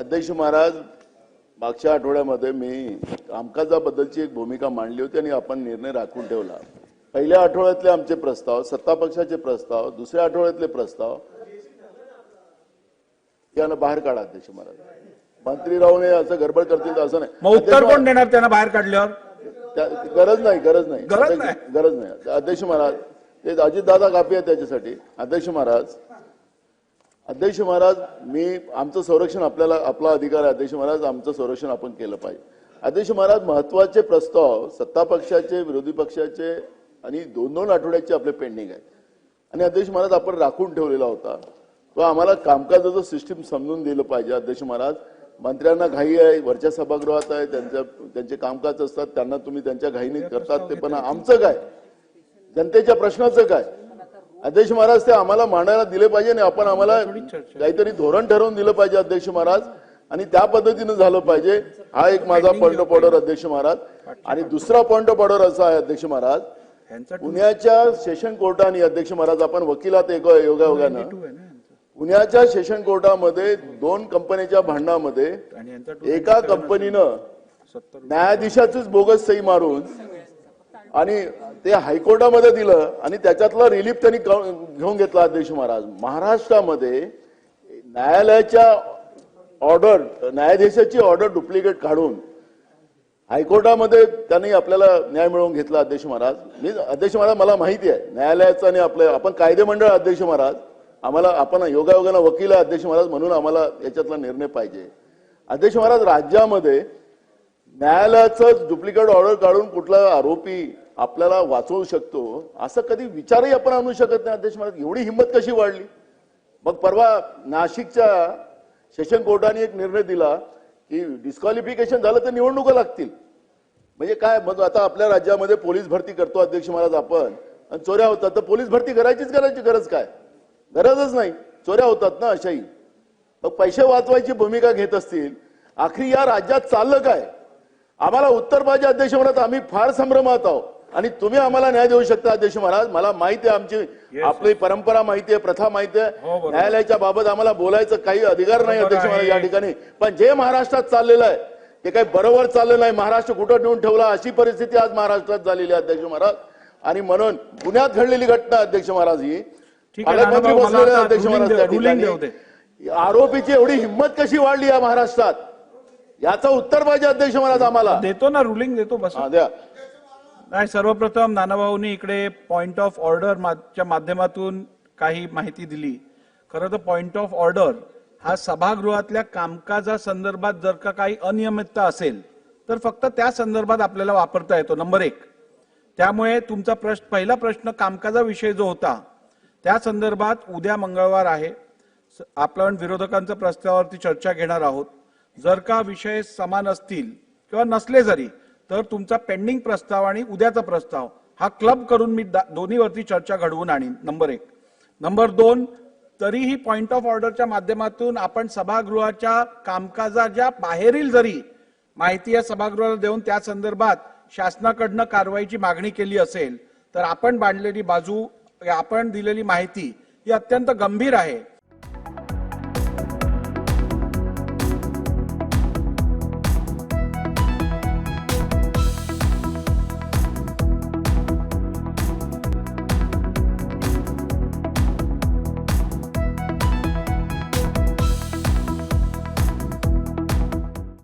अध्यक्ष महाराज मागच्या आठवड्यामध्ये मी कामकाजाबद्दलची एक भूमिका मांडली होती आणि आपण निर्णय राखून ठेवला. पहिल्या आठवड्यातले आमचे प्रस्ताव सत्ता पक्षाचे प्रस्ताव दुसऱ्या आठवड्यातले प्रस्ताव यानं बाहेर काढा अध्यक्ष महाराज. मंत्री राहून असं गडबड करतील असं नाही. मग उत्तर कोण देणार त्यांना बाहेर काढल्यावर? गरज नाही गरज नाही. गरज अध्यक्ष- नाही. गरज नाही. अध्यक्ष महाराज ते अजितदादा कापी आहे त्याच्यासाठी. अध्यक्ष महाराज अध्यक्ष महाराज मी आमचं संरक्षण आपल्याला आपला अधिकार आहे. अध्यक्ष महाराज आमचं संरक्षण आपण केलं पाहिजे. अध्यक्ष महाराज महत्त्वाचे प्रस्ताव सत्ता पक्षाचे विरोधी पक्षाचे आणि दोन दोन आठवड्याचे आपले पेंडिंग आहेत. आणि अध्यक्ष महाराज आपण राखून ठेवलेला होता. तो आम्हाला कामकाजाचं सिस्टीम समजून दिलं पाहिजे अध्यक्ष महाराज. मंत्र्यांना घाई आहे वरच्या सभागृहात आहे त्यांच्या त्यांचे कामकाज असतात त्यांना तुम्ही त्यांच्या घाईने करतात ते पण आमचं काय? जनतेच्या प्रश्नाचं काय? अध्यक्ष महाराज ते आम्हाला मांडायला दिले पाहिजे आणि आपण आम्हाला काहीतरी धोरण ठरवून दिलं पाहिजे अध्यक्ष महाराज. आणि त्या पद्धतीनं झालं पाहिजे. हा एक माझा पॉईंट ऑफ ऑर्डर अध्यक्ष महाराज. आणि दुसरा पॉईंट ऑफ ऑर्डर असा आहे अध्यक्ष महाराज. यांचा पुण्याच्या सेशन कोर्टाने अध्यक्ष महाराज आपण वकिलात एक योगायोगानं. पुण्याच्या सेशन कोर्टामध्ये दोन कंपनीच्या भांडणामध्ये एका कंपनीनं सत्तर न्यायाधीशाचीच बोगस सही मारून आणि ते हायकोर्टामध्ये दिलं आणि त्याच्यातला रिलीफ त्यांनी घेऊन घेतला अध्यक्ष महाराज. महाराष्ट्रामध्ये न्यायालयाच्या ऑर्डर न्यायाधीशाची ऑर्डर डुप्लिकेट काढून हायकोर्टामध्ये त्यांनी आपल्याला न्याय मिळवून घेतला अध्यक्ष महाराज. मी अध्यक्ष महाराज मला माहिती आहे. न्यायालयाचं आणि आपलं आपण कायदेमंडळ अध्यक्ष महाराज. आम्हाला आपण योगायोगानं वकील आहे अध्यक्ष महाराज म्हणून आम्हाला याच्यातला निर्णय पाहिजे. अध्यक्ष महाराज राज्यामध्ये न्यायालयाचं डुप्लिकेट ऑर्डर काढून कुठला आरोपी आपल्याला वाचवू शकतो असं कधी विचारही आपण आणू शकत नाही. अध्यक्ष महाराज एवढी हिंमत कशी वाढली? मग परवा नाशिकच्या सेशन कोर्टाने एक निर्णय दिला की डिस्क्वालिफिकेशन झालं तर निवडणुका लागतील. म्हणजे काय? मग आता आपल्या राज्यामध्ये पोलीस भरती करतो अध्यक्ष महाराज आपण. आणि चोऱ्या होतात. तर पोलीस भरती करायचीच करायची गरज काय? गरजच नाही. चोऱ्या होतात ना अशाही. मग पैसे वाचवायची भूमिका घेत असतील. आखरी या राज्यात चाललं काय? आम्हाला उत्तर पाहिजे अध्यक्ष म्हणत आम्ही फार संभ्रमात आहोत. आणि तुम्ही आम्हाला न्याय देऊ शकता अध्यक्ष महाराज. मला माहिती आहे आमची आपली परंपरा माहिती आहे प्रथा माहिती हो, आहे बरोबर. न्यायालयाच्या बाबत आम्हाला बोलायचं काही अधिकार नाही अध्यक्ष महाराज. या ठिकाणी. पण जे महाराष्ट्रात चाललेलं आहे ते काही बरोबर चाललं नाही महाराष्ट्र कुठं नेऊन ठेवला अशी परिस्थिती आज महाराष्ट्रात झालेली आहे अध्यक्ष महाराज. आणि म्हणून पुण्यात घडलेली घटना अध्यक्ष महाराज ही. पालकमंत्री बसलेले अध्यक्ष महाराज त्या ठिकाणी. आरोपीची एवढी हिंमत कशी वाढली या महाराष्ट्रात? याचं उत्तर पाहिजे अध्यक्ष महाराज आम्हाला. देतो ना रुलिंग देतो बस. हा, द्या. नाही सर्वप्रथम नानाभाऊनी इकडे पॉइंट ऑफ ऑर्डर च्या माध्यमातून काही माहिती दिली. खरं तर पॉइंट ऑफ ऑर्डर हा सभागृहातल्या कामकाजा संदर्भात जर का काही अनियमितता असेल तर फक्त त्या संदर्भात आपल्याला वापरता येतो नंबर एक. त्यामुळे तुमचा प्रश्न पहिला प्रश्न कामकाजाविषयी जो होता त्या संदर्भात उद्या मंगळवार आहे. स- आपण विरोधकांच्या प्रस्तावावरती चर्चा घेणार आहोत. जर का विषय समान असतील किंवा नसले जरी तर तुमचा पेंडिंग प्रस्ताव आणि उद्याचा प्रस्ताव हा क्लब करून मी दोन्हीवरती चर्चा घडवून आणीन. नंबर एक. नंबर दोन तरीही पॉइंट ऑफ ऑर्डरच्या माध्यमातून आपण सभागृहाच्या कामकाजाच्या बाहेरील जरी माहिती या सभागृहाला देऊन त्या संदर्भात शासनाकडनं कारवाईची मागणी केली असेल तर आपण बांधलेली बाजू आपण दिलेली माहिती ही अत्यंत गंभीर आहे.